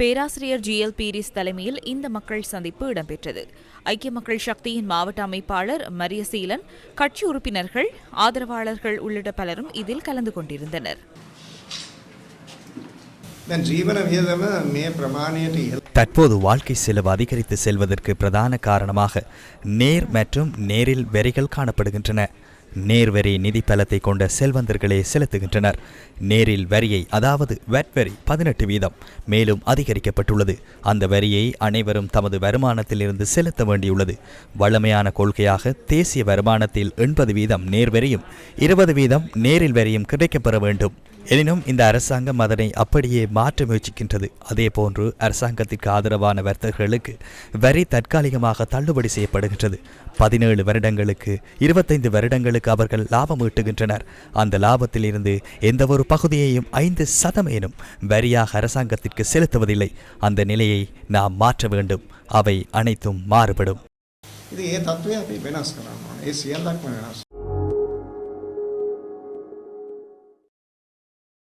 பேராசிரியர் G. L. Peiris தலைமையில் இந்த மக்கள் சந்திப்பு இடம்பெற்றது. ஐக்கிய மக்கள் சக்தியின் மாவட்ட அமைப்பாளர் மரியசீலன் கட்சி உறுப்பினர்கள் ஆதரவாளர்கள் உள்ளிட்ட பலரும் இதில் கலந்து கொண்டிருந்தனர். தற்போது வாழ்க்கை செலவு அதிகரித்து செல்வதற்கு பிரதான காரணமாக நேர் மற்றும் நேரில் வெறிகள் காணப்படுகின்றன. நேர் வரி நிதி பலத்தை கொண்ட செல்வந்தர்களே செலுத்துகின்றனர். நேரில் வரியை அதாவது வெட் வரி பதினெட்டு வீதம் மேலும் அதிகரிக்கப்பட்டுள்ளது. அந்த வரியை அனைவரும் தமது வருமானத்திலிருந்து செலுத்த வேண்டியுள்ளது. வளமையான கொள்கையாக தேசிய வருமானத்தில் எண்பது வீதம் நேர்வரியும் இருபது வீதம் நேரில் வரியும் கிடைக்கப்பெற வேண்டும். எனினும் இந்த அரசாங்கம் அதனை அப்படியே மாற்ற முயற்சிக்கின்றது அதேபோன்று அரசாங்கத்திற்கு ஆதரவான வர்த்தகர்களுக்கு வரி தற்காலிகமாக தள்ளுபடி செய்யப்படுகின்றது பதினேழு வருடங்களுக்கு இருபத்தைந்து வருடங்களுக்கு அவர்கள் லாபம் ஈட்டுகின்றனர் அந்த லாபத்திலிருந்து எந்த ஒரு பகுதியையும் ஐந்து சதமேனும் வரியாக அரசாங்கத்திற்கு செலுத்துவதில்லை அந்த நிலையை நாம் மாற்ற வேண்டும் அவை அனைத்தும் மாறுபடும் ඉතින් ඒ තත්ත්වය අපි වෙනස් කරන්න ඕනේ. ඒ සියල්ලක්ම වෙනස්